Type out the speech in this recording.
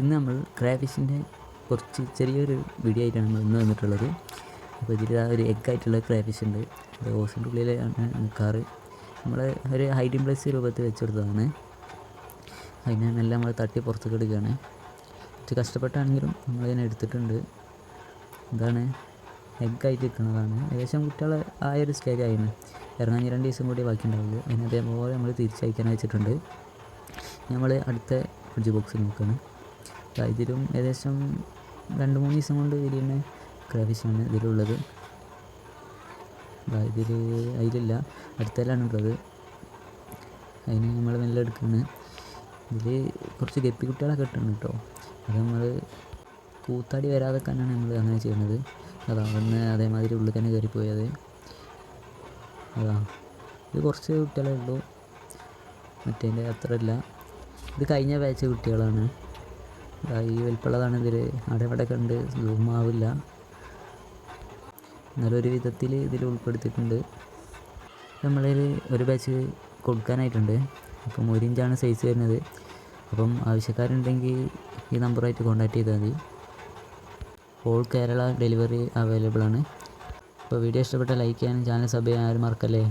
ഇന്ന് നമ്മൾ ക്രാഫിഷിന്റെ കുറച്ച് ചെറിയൊരു വീഡിയോ ആയിട്ടാണ് നമ്മൾ ഇന്ന് വന്നിട്ടുള്ളത്. അപ്പോൾ ഇതിൽ ആ ഒരു എഗ് ആയിട്ടുള്ള ക്രാഫിഷ് ഉണ്ട്. അത് ഓസിന്റെ ഉള്ളിലാണ് നിൽക്കാറ്. നമ്മൾ ഒരു ഹൈഡിങ് പ്ലേസ് രൂപത്തിൽ വെച്ചെടുത്തതാണ്. അതിനെ നല്ല നമ്മൾ തട്ടി പുറത്തേക്ക് എടുക്കുകയാണ്. കുറച്ച് കഷ്ടപ്പെട്ടാണെങ്കിലും നമ്മളതിനെ എടുത്തിട്ടുണ്ട്. എന്താണ് എഗ്ഗായിട്ട് നിൽക്കുന്നതാണ്. ഏകദേശം കുട്ടികൾ ആ ഒരു സ്റ്റേജ് ആയിരുന്നു. ഇറങ്ങാൻ രണ്ട് ദിവസം കൂടി ബാക്കി ഉണ്ടാവുള്ളൂ അതിന് അതേപോലെ നമ്മൾ തിരിച്ചയക്കാൻ വെച്ചിട്ടുണ്ട്. നമ്മൾ അടുത്ത ഫ്രിഡ്ജ് ബോക്സ് നോക്കുകയാണ് ഇതിലും ഏകദേശം രണ്ട് മൂന്ന് ദിവസം കൊണ്ട് വിരിയുന്ന ക്രാഫിഷാണ് ഇതിലുള്ളത്. ഇതിൽ അതിലില്ല അടുത്തതിലാണുള്ളത് അതിന് നമ്മൾ നല്ല എടുക്കുകയാണ് ഇതിൽ കുറച്ച് ഗപ്പി കുട്ടികളൊക്കെ ഇട്ടുണ്ട് കേട്ടോ. അത് നമ്മൾ കൂത്താടി വരാതെക്കാനാണ് നമ്മൾ അങ്ങനെ ചെയ്യുന്നത്. അതാ അവിടുന്ന് അതേമാതിരി ഉള്ളിൽ തന്നെ കയറിപ്പോയത്. അതാ ഇത് കുറച്ച് കുട്ടികളേ ഉള്ളൂ. മറ്റേന്റെ അത്ര ഇല്ല ഇത് കഴിഞ്ഞ ബാച്ച് കുട്ടികളാണ്. ഈ വലിപ്പമുള്ളതാണ് ഇതിൽ അവിടെ കണ്ട് സൂം ആവില്ല. എന്നാലും ഒരു വിധത്തിൽ ഇതിൽ ഉൾപ്പെടുത്തിയിട്ടുണ്ട്. നമ്മളിൽ ഒരു ബാച്ച് കൊടുക്കാനായിട്ടുണ്ട്. അപ്പം ഒരു ഇഞ്ചാണ് സൈസ് വരുന്നത്. അപ്പം ആവശ്യക്കാരുണ്ടെങ്കിൽ ഈ നമ്പറായിട്ട് കോൺടാക്ട് ചെയ്താൽ മതി. ഓൾ കേരള ഡെലിവറി അവൈലബിൾ ആണ്. അപ്പോൾ വീഡിയോ ഇഷ്ടപ്പെട്ട ലൈക്ക് ചെയ്യാനും ചാനൽ സബ് ചെയ്യാനും ആരും മറക്കല്ലേ?